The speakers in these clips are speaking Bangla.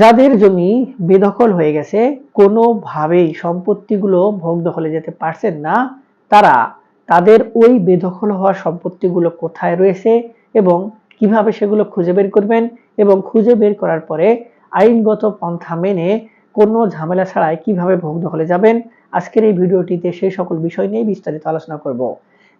যাদের জমি বেদখল হয়ে গেছে, কোনোভাবেই সম্পত্তিগুলো ভোগ দখলে যেতে পারছেন না। তারা তাদের ওই বেদখল হওয়া সম্পত্তিগুলো কোথায় রয়েছে এবং কীভাবে সেগুলো খুঁজে বের করবেন এবং খুঁজে বের করার পরে আইনগত পন্থা মেনে কোনো ঝামেলা ছাড়াই কীভাবে ভোগ দখলে যাবেন, আজকের এই ভিডিওটিতে সেই সকল বিষয় নিয়ে বিস্তারিত আলোচনা করব।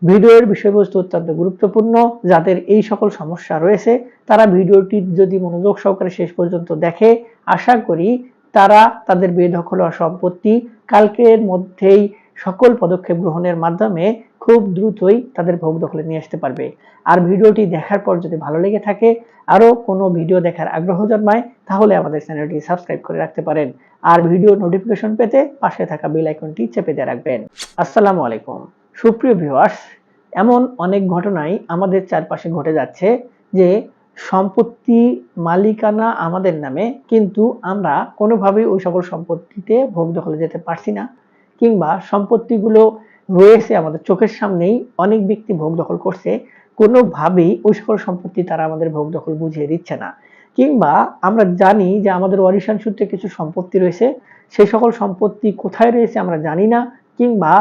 ভিডিওর বিষয়বস্তু অত্যন্ত গুরুত্বপূর্ণ। যাদের এই সকল সমস্যা রয়েছে, তারা ভিডিওটি যদি মনোযোগ সহকারে শেষ পর্যন্ত দেখে, আশা করি তারা তাদের বেদখল সম্পত্তি কালকের মধ্যেই সকল পদক্ষেপ গ্রহণের মাধ্যমে খুব দ্রুতই তাদের ভোগ দখলে নিয়ে আসতে পারবে। আর ভিডিওটি দেখার পর যদি ভালো লেগে থাকে আরও কোনো ভিডিও দেখার আগ্রহ জন্মায়, তাহলে আমাদের চ্যানেলটি সাবস্ক্রাইব করে রাখতে পারেন। আর ভিডিও নোটিফিকেশন পেতে পাশে থাকা বেল আইকনটি চেপে দিয়ে রাখবেন। আসসালামু আলাইকুম। সুপ্রিয় ভিউয়ার্স এমন অনেক ঘটনাই আমাদের চারপাশে ঘটে যাচ্ছে যে সম্পত্তি মালিকানা আমাদের নামে, কিন্তু আমরা কোনোভাবেই ওই সকল সম্পত্তিতে ভোগ দখলে যেতে পারছি না। কিংবা সম্পত্তিগুলো রয়েছে আমাদের চোখের সামনেই, অনেক ব্যক্তি ভোগ দখল করছে, কোনোভাবেই ওই সকল সম্পত্তি তারা আমাদের ভোগ দখল বুঝিয়ে দিচ্ছে না। কিংবা আমরা জানি যে আমাদের ওয়ারিশান সূত্রে কিছু সম্পত্তি রয়েছে, সেই সকল সম্পত্তি কোথায় রয়েছে আমরা জানি না। কিংবা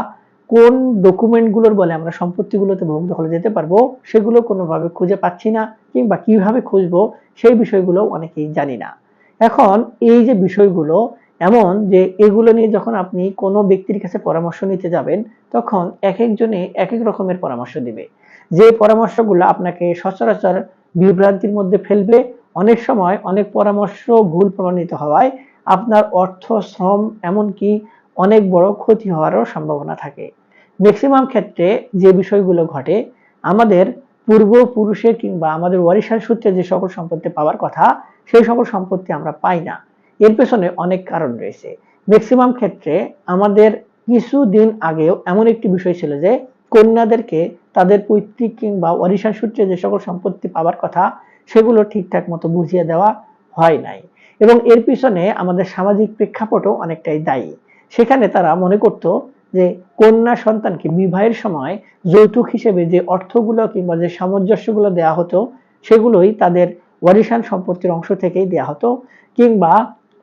কোন ডকুমেন্টগুলোর বলে আমরা সম্পত্তিগুলোতে ভোগ দখলে যেতে পারব, সেগুলো কোনোভাবে খুঁজে পাচ্ছি না কিংবা কীভাবে খুঁজবো, সেই বিষয়গুলো অনেকেই জানি না। এখন এই যে বিষয়গুলো, এমন যে এগুলো নিয়ে যখন আপনি কোনো ব্যক্তির কাছে পরামর্শ নিতে যাবেন, তখন এক একজনে এক এক রকমের পরামর্শ দিবে। যে পরামর্শগুলো আপনাকে সচরাচর বিভ্রান্তির মধ্যে ফেলবে, অনেক সময় অনেক পরামর্শ ভুল প্রমাণিত হওয়ায় আপনার অর্থ, শ্রম, এমনকি অনেক বড় ক্ষতি হওয়ারও সম্ভাবনা থাকে। ম্যাক্সিমাম ক্ষেত্রে যে বিষয়গুলো ঘটে, আমাদের পূর্বপুরুষে কিংবা আমাদের ওয়ারিশার সূত্রে যে সকল সম্পত্তি পাওয়ার কথা, সেই সকল সম্পত্তি আমরা পাই না। এর পেছনে অনেক কারণ রয়েছে। ম্যাক্সিমাম ক্ষেত্রে আমাদের কিছুদিন আগেও এমন একটি বিষয় ছিল যে, কন্যাদেরকে তাদের পৈতৃক কিংবা ওয়ারিশার সূত্রে যে সকল সম্পত্তি পাওয়ার কথা, সেগুলো ঠিকঠাক মতো বুঝিয়ে দেওয়া হয় নাই। এবং এর পিছনে আমাদের সামাজিক প্রেক্ষাপটও অনেকটাই দায়ী। সেখানে তারা মনে করত যে কন্যা সন্তানকে বিবাহের সময় যৌতুক হিসেবে যে অর্থগুলো কিংবা যে সামঞ্জস্যগুলো দেওয়া হতো, সেগুলোই তাদের ওয়ারিশান সম্পত্তির অংশ থেকেই দেওয়া হতো। কিংবা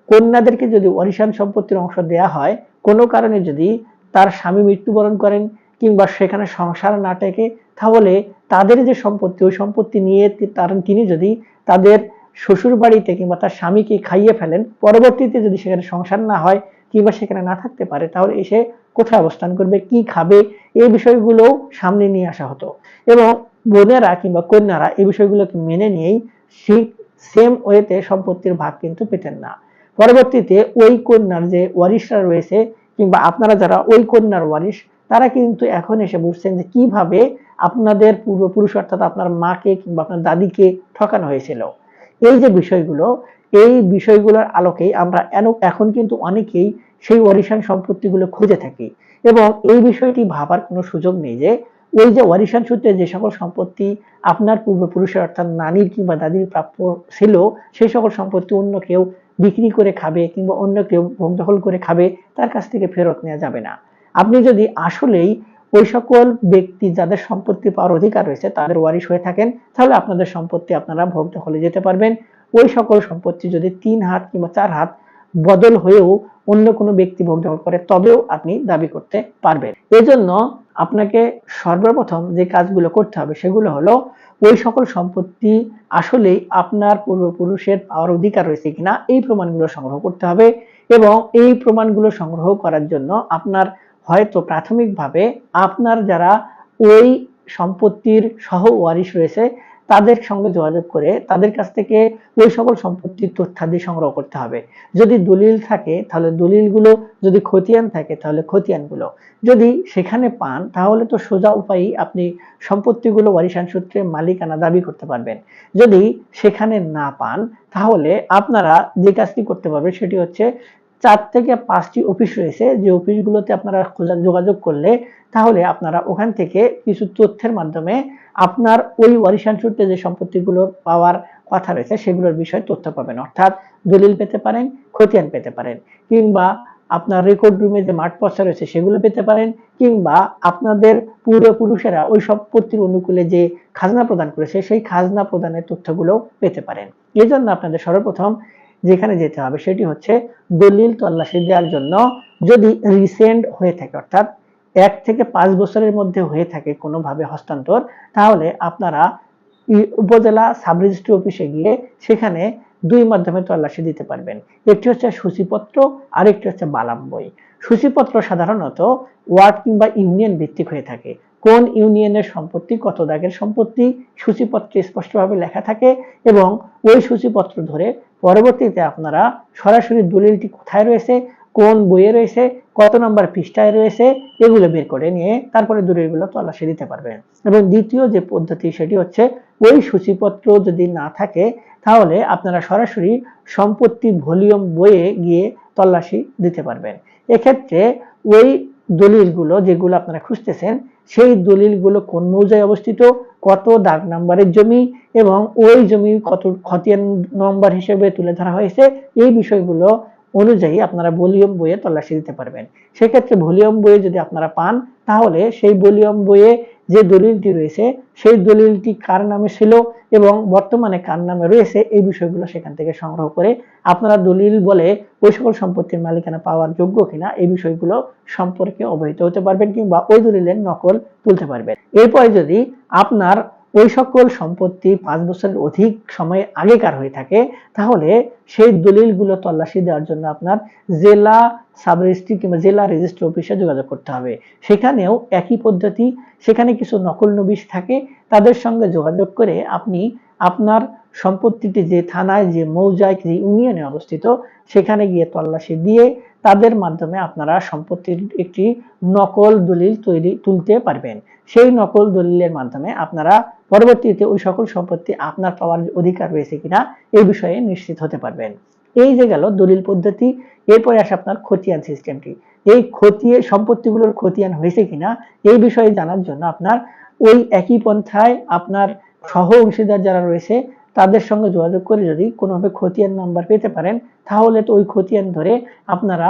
কন্যাদেরকে যদি ওয়ারিশান সম্পত্তির অংশ দেয়া হয়, কোনো কারণে যদি তার স্বামী মৃত্যুবরণ করেন কিংবা সেখানে সংসার না টেকে, তাহলে তাদের যে সম্পত্তি, ওই সম্পত্তি নিয়ে তার, তিনি যদি তাদের শ্বশুর বাড়িতে কিংবা তার স্বামীকে খাইয়ে ফেলেন, পরবর্তীতে যদি সেখানে সংসার না হয় কিংবা সেখানে না থাকতে পারে, তাহলে এসে কোথায় অবস্থান করবে, কি খাবে, এই বিষয়গুলো সামনে নিয়ে আসা হতো। এবং বোনেরা কিংবা কন্যারা এই বিষয়গুলোকে মেনে নিয়েই ঠিক সেম ওয়েতে সম্পত্তির ভাগ কিন্তু পেতেন না। পরবর্তীতে ওই কন্যার যে ওয়ারিশরা রয়েছে, কিংবা আপনারা যারা ওই কন্যার ওয়ারিশ, তারা কিন্তু এখন এসে বুঝছেন যে কীভাবে আপনাদের পূর্বপুরুষ অর্থাৎ আপনার মাকে কিংবা আপনার দাদিকে ঠকানো হয়েছিল। এই যে বিষয়গুলো এই বিষয়গুলোর আলোকেই আমরা এখন কিন্তু অনেকেই সেই ওয়ারিশান সম্পত্তিগুলো খুঁজে থাকি। এবং এই বিষয়টি ভাবার কোনো সুযোগ নেই যে, ওই যে ওয়ারিশান সূত্রে যে সকল সম্পত্তি আপনার পূর্বপুরুষের অর্থাৎ নানির কিংবা দাদির প্রাপ্য ছিল, সেই সকল সম্পত্তি অন্য কেউ বিক্রি করে খাবে কিংবা অন্য কেউ ভোগ দখল করে খাবে, তার কাছ থেকে ফেরত নেওয়া যাবে না। আপনি যদি আসলেই ওই সকল ব্যক্তি যাদের সম্পত্তি পাওয়ার অধিকার রয়েছে, তাদের ওয়ারিশ হয়ে থাকেন, তাহলে আপনাদের সম্পত্তি আপনারা ভোগ দখলে যেতে পারবেন। ওই সকল সম্পত্তি যদি তিন হাত কিংবা চার হাত বদল হয়েও অন্য কোনো ব্যক্তি ভোগ দখল করে, তবেও আপনি দাবি করতে পারবেন। এজন্য আপনাকে সর্বপ্রথম যে কাজগুলো করতে হবে সেগুলো হলো, ওই সকল সম্পত্তি আসলেই আপনার পূর্বপুরুষের পাওয়ার অধিকার রয়েছে কিনা এই প্রমাণগুলো সংগ্রহ করতে হবে এবং এই প্রমাণগুলো সংগ্রহ করার জন্য আপনার হয়তো প্রাথমিকভাবে আপনার যারা ওই সম্পত্তির সহ ওয়ারিশ রয়েছে তাদের সঙ্গে যোগাযোগ করে তাদের কাছ থেকে ওই সকল সম্পত্তির তথ্যাদি সংগ্রহ করতে হবে। যদি দলিল থাকে, তাহলে দলিলগুলো, যদি খতিয়ান থাকে, তাহলে খতিয়ানগুলো। যদি সেখানে পান, তাহলে তো সোজা উপায়ই আপনি সম্পত্তিগুলো ওয়ারিশান সূত্রে মালিকানা দাবি করতে পারবেন। যদি সেখানে না পান, তাহলে আপনারা যে কাজটি করতে পারবেন, সেটি হচ্ছে চার থেকে পাঁচটি অফিস রয়েছে, যে অফিসগুলোতে আপনারা যোগাযোগ করলে তাহলে আপনারা ওখান থেকে কিছু তথ্যের মাধ্যমে আপনার ওই ওয়ারিশান সূত্রে যে সম্পত্তিগুলো পাওয়ার কথা রয়েছে সেগুলোর বিষয়ে তথ্য পাবেন। অর্থাৎ দলিল পেতে পারেন, খতিয়ান পেতে পারেন, কিংবা আপনার রেকর্ড রুমে যে মাঠ পচা রয়েছে সেগুলো পেতে পারেন, কিংবা আপনাদের পূর্বপুরুষেরা ওই সম্পত্তির অনুকূলে যে খাজনা প্রদান করেছে সেই খাজনা প্রদানের তথ্যগুলো পেতে পারেন। এই জন্য আপনাদের সর্বপ্রথম যেখানে যেতে হবে সেটি হচ্ছে দলিল তল্লাশি দেওয়ার জন্য। যদি রিসেন্ট হয়ে থাকে, অর্থাৎ এক থেকে পাঁচ বছরের মধ্যে হয়ে থাকে কোনোভাবে হস্তান্তর, তাহলে আপনারা উপজেলা সাব রেজিস্ট্রি অফিসে গিয়ে সেখানে দুই মাধ্যমে তল্লাশি দিতে পারবেন। একটি হচ্ছে সূচিপত্র আর একটি হচ্ছে বালাম বই। সূচিপত্র সাধারণত ওয়ার্ড কিংবা ইউনিয়ন ভিত্তিক হয়ে থাকে। কোন ইউনিয়নের সম্পত্তি, কত দাগের সম্পত্তি, সূচিপত্রে স্পষ্টভাবে লেখা থাকে এবং ওই সূচিপত্র ধরে পরবর্তীতে আপনারা সরাসরি দলিলটি কোথায় রয়েছে, কোন বইয়ে রয়েছে, কত নম্বর পৃষ্ঠায় রয়েছে, এগুলো বের করে নিয়ে তারপরে দলিলগুলো তল্লাশি দিতে পারবেন। এবং দ্বিতীয় যে পদ্ধতি সেটি হচ্ছে ওই সূচিপত্র যদি না থাকে, তাহলে আপনারা সরাসরি সম্পত্তি ভলিউম বইয়ে গিয়ে তল্লাশি দিতে পারবেন। এক্ষেত্রে ওই দলিলগুলো যেগুলো আপনারা খুঁজতেছেন সেই দলিলগুলো কোন মৌজায় অবস্থিত, কত দাগ নাম্বারের জমি এবং ওই জমি কত খতিয়ান নম্বর হিসেবে তুলে ধরা হয়েছে, এই বিষয়গুলো অনুযায়ী আপনারা ভলিউম বইয়ে তল্লাশি দিতে পারবেন। সেক্ষেত্রে ভলিউম বইয়ে যদি আপনারা পান, তাহলে সেই ভলিউম বইয়ে যে দলিলটি রয়েছে, সেই দলিলটি কার নামে ছিল এবং বর্তমানে কার নামে রয়েছে, এই বিষয়গুলো সেখান থেকে সংগ্রহ করে আপনারা দলিল বলে ওই সকল সম্পত্তির মালিকানা পাওয়ার যোগ্য কিনা, এই বিষয়গুলো সম্পর্কে অবহিত হতে পারবেন কিংবা ওই দলিলের নকল তুলতে পারবেন। এরপরে যদি আপনার ওই সকল সম্পত্তি পাঁচ বছরের অধিক সময় আগেকার হয়ে থাকে, তাহলে সেই দলিলগুলো তল্লাশি দেওয়ার জন্য আপনার জেলা সাব রেজিস্ট্রি কিংবা জেলা রেজিস্ট্রি অফিসে যোগাযোগ করতে হবে। সেখানেও একই পদ্ধতি, সেখানে কিছু নকল নবিশ থাকে, তাদের সঙ্গে যোগাযোগ করে আপনি আপনার সম্পত্তিটি যে থানায়, যে মৌজায়, যে ইউনিয়নে অবস্থিত, সেখানে গিয়ে তল্লাশি দিয়ে তাদের মাধ্যমে আপনারা সম্পত্তির একটি নকল দলিল তৈরি, তুলতে পারবেন। সেই নকল দলিলের মাধ্যমে আপনারা পরবর্তীতে ওই সকল সম্পত্তি আপনার পাওয়ার অধিকার রয়েছে কিনা এই বিষয়ে নিশ্চিত হতে পারবেন। এই যে গেল দলিল পদ্ধতি, এরপরে আসে আপনার খতিয়ান সিস্টেমটি এই খতিয়ে, সম্পত্তিগুলোর খতিয়ান হয়েছে কিনা এই বিষয়ে জানার জন্য আপনার ওই একই পন্থায় আপনার সহ অংশীদার যারা রয়েছে, তাদের সঙ্গে যোগাযোগ করে যদি কোনোভাবে খতিয়ান নাম্বার পেতে পারেন, তাহলে তো ওই খতিয়ান ধরে আপনারা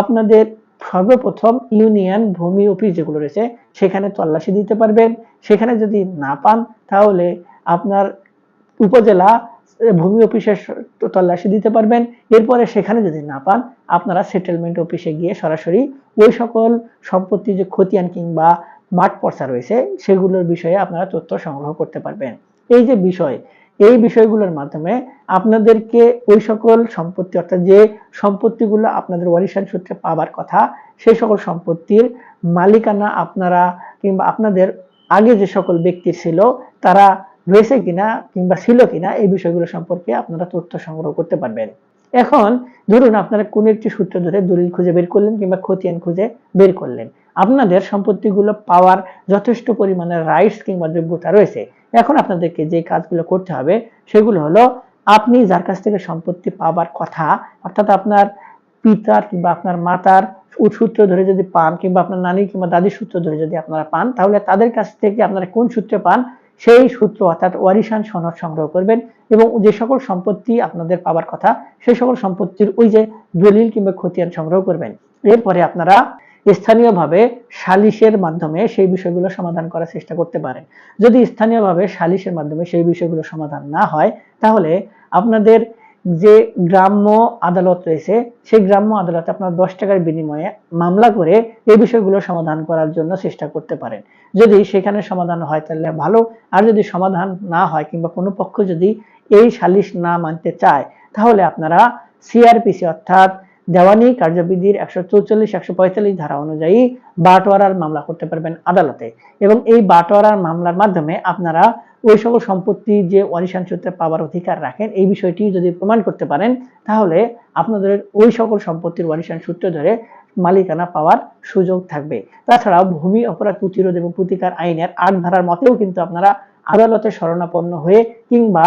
আপনাদের সর্বপ্রথম ইউনিয়ন ভূমি অফিস যেগুলো রয়েছে, সেখানে তল্লাশি দিতে পারবেন। সেখানে যদি না পান, তাহলে আপনার উপজেলা ভূমি অফিসে স- তল্লাশি দিতে পারবেন। এরপরে সেখানে যদি না পান, আপনারা সেটেলমেন্ট অফিসে গিয়ে সরাসরি ওই সকল সম্পত্তি যে খতিয়ান কিংবা মাঠ পর্চা রয়েছে, সেগুলোর বিষয়ে আপনারা তথ্য সংগ্রহ করতে পারবেন। এই যে বিষয় এই বিষয়গুলোর মাধ্যমে আপনাদেরকে ওই সকল সম্পত্তি, অর্থাৎ যে সম্পত্তিগুলো আপনাদের ওয়ারিশান সূত্রে পাবার কথা সেই সকল সম্পত্তির মালিকানা আপনারা কিংবা আপনাদের আগে যে সকল ব্যক্তি ছিল, তারা রয়েছে কিনা কিংবা ছিল কিনা এই বিষয়গুলো সম্পর্কে আপনারা তথ্য সংগ্রহ করতে পারবেন। এখন ধরুন আপনারা কোন একটি সূত্র ধরে দলিল খুঁজে বের করলেন কিংবা খতিয়ান খুঁজে বের করলেন। আপনাদের সম্পত্তিগুলো পাওয়ার যথেষ্ট পরিমাণে রাইটস কিংবা যোগ্যতা রয়েছে। এখন আপনাদেরকে যে কাজগুলো করতে হবে, সেগুলো হলো আপনি যার কাছ থেকে সম্পত্তি পাবার কথা, অর্থাৎ আপনার পিতার কিংবা আপনার মাতার সূত্র ধরে যদি পান, কিংবা আপনার নানি কিংবা দাদির সূত্র ধরে যদি আপনারা পান, তাহলে তাদের কাছ থেকে আপনারা কোন সূত্রে পান? সেই সূত্র অর্থাৎ ওয়ারিশান সনদ সংগ্রহ করবেন এবং যে সকল সম্পত্তি আপনাদের পাবার কথা, সেই সকল সম্পত্তির ওই যে দলিল কিংবা খতিয়ান সংগ্রহ করবেন। এরপরে আপনারা স্থানীয়ভাবে সালিশের মাধ্যমে সেই বিষয়গুলো সমাধান করার চেষ্টা করতে পারেন যদি স্থানীয়ভাবে সালিশের মাধ্যমে সেই বিষয়গুলো সমাধান না হয়, তাহলে আপনাদের যে গ্রাম্য আদালত রয়েছে, সেই গ্রাম্য আদালতে আপনার দশ টাকার বিনিময়ে মামলা করে এই বিষয়গুলো সমাধান করার জন্য চেষ্টা করতে পারেন। যদি সেখানে সমাধান হয়, তাহলে ভালো। আর যদি সমাধান না হয়, কিংবা কোনো পক্ষ যদি এই সালিশ না মানতে চায়, তাহলে আপনারা সিআরপিসি অর্থাৎ দেওয়ানি কার্যবিধির একশো চৌচল্লিশ, একশো পঁয়তাল্লিশ ধারা অনুযায়ী বাটোয়ারার মামলা করতে পারবেন আদালতে। এবং এই বাটোয়ারার মামলার মাধ্যমে আপনারা ওই সকল সম্পত্তি যে ওয়ারিশান সূত্রে পাওয়ার অধিকার রাখেন, এই বিষয়টি যদি প্রমাণ করতে পারেন, তাহলে আপনাদের ওই সকল সম্পত্তির ওয়ারিশান সূত্র ধরে মালিকানা পাওয়ার সুযোগ থাকবে। তাছাড়াও ভূমি অপরাধ প্রতিরোধ এবং প্রতিকার আইনের আট ধারার মতেও কিন্তু আপনারা আদালতে শরণাপন্ন হয়ে কিংবা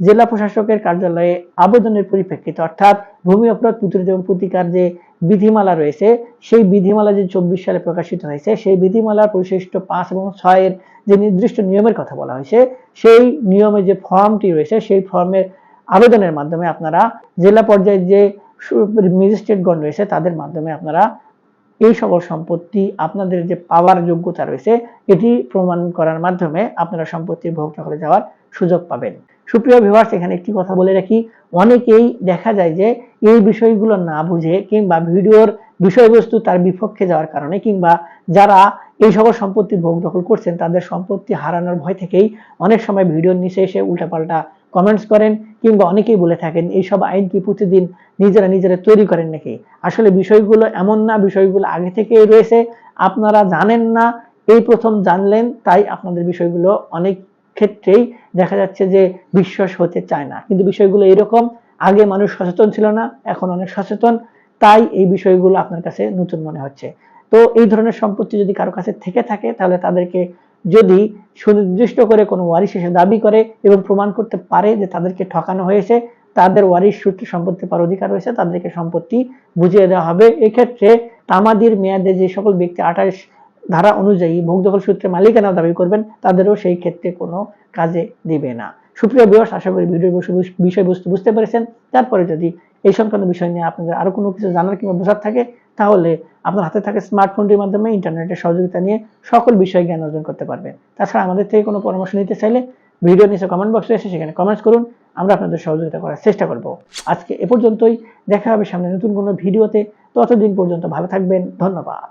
জেলা প্রশাসকের কার্যালয়ে আবেদনের পরিপ্রেক্ষিতে, অর্থাৎ ভূমি অপরাধ প্রতিরোধ এবং প্রতিকার যে বিধিমালা রয়েছে, সেই বিধিমালা যে চব্বিশ সালে প্রকাশিত হয়েছে, সেই বিধিমালার পরিশিষ্ট পাঁচ এবং ছয়ের যে নির্দিষ্ট নিয়মের কথা বলা হয়েছে, সেই নিয়মে যে ফর্মটি রয়েছে, সেই ফর্মের আবেদনের মাধ্যমে আপনারা জেলা পর্যায়ে যে ম্যাজিস্ট্রেটগণ রয়েছে, তাদের মাধ্যমে আপনারা এই সকল সম্পত্তি, আপনাদের যে পাওয়ার যোগ্যতা রয়েছে, এটি প্রমাণ করার মাধ্যমে আপনারা সম্পত্তির ভোগ দখলে যাওয়ার সুযোগ পাবেন। সুপ্রিয় ভিউয়ার্স এখানে একটি কথা বলে রাখি। অনেকেই দেখা যায় যে এই বিষয়গুলো না বুঝে কিংবা ভিডিওর বিষয়বস্তু তার বিপক্ষে যাওয়ার কারণে কিংবা যারা এই সকল সম্পত্তি ভোগ দখল করছেন, তাদের সম্পত্তি হারানোর ভয় থেকেই অনেক সময় ভিডিওর নিচে এসে উল্টাপাল্টা কমেন্টস করেন কিংবা অনেকেই বলে থাকেন, এইসব আইন কি প্রতিদিন নিজেরা নিজেরা তৈরি করেন নাকি? আসলে বিষয়গুলো এমন না, বিষয়গুলো আগে থেকেই রয়েছে। আপনারা জানেন না, এই প্রথম জানলেন, তাই আপনাদের বিষয়গুলো অনেক ক্ষেত্রেই দেখা যাচ্ছে যে বিশ্বাস হতে চায় না। কিন্তু বিষয়গুলো এরকম, আগে মানুষ সচেতন ছিল না, এখন অনেক সচেতন, তাই এই বিষয়গুলো আপনার কাছে নতুন মনে হচ্ছে। তো এই ধরনের সম্পত্তি যদি কারও কাছে থেকে থাকে, তাহলে তাদেরকে যদি সুনির্দিষ্ট করে কোনো ওয়ারিশ এসে দাবি করে এবং প্রমাণ করতে পারে যে তাদেরকে ঠকানো হয়েছে, তাদের ওয়ারিশ সূত্রে সম্পত্তি পাওয়ার অধিকার রয়েছে, তাদেরকে সম্পত্তি বুঝিয়ে দেওয়া হবে। এক্ষেত্রে তামাদির মেয়াদে যে সকল ব্যক্তি আঠাশ ধারা অনুযায়ী ভোগ দখল সূত্রে মালিকানা দাবি করবেন, তাদেরও সেই ক্ষেত্রে কোনো কাজে দিবে না। সুপ্রিয় বিয়স আশা করি ভিডিওর বিষয়- বিষয়বস্তু বুঝতে পেরেছেন। তারপরে যদি এই সংক্রান্ত বিষয় নিয়ে আপনাদের আরও কোনো কিছু জানার কিংবা বোঝার থাকে, তাহলে আপনার হাতে থাকে স্মার্টফোনটির মাধ্যমে ইন্টারনেটের সহযোগিতা নিয়ে সকল বিষয়ে জ্ঞান অর্জন করতে পারবেন। তাছাড়া আমাদের থেকে কোনো পরামর্শ নিতে চাইলে ভিডিও নিচে কমেন্ট বক্সে এসে সেখানে কমেন্টস করুন, আমরা আপনাদের সহযোগিতা করার চেষ্টা করব। আজকে এ পর্যন্তই। দেখা হবে সামনে নতুন কোনো ভিডিওতে। ততদিন পর্যন্ত ভালো থাকবেন। ধন্যবাদ।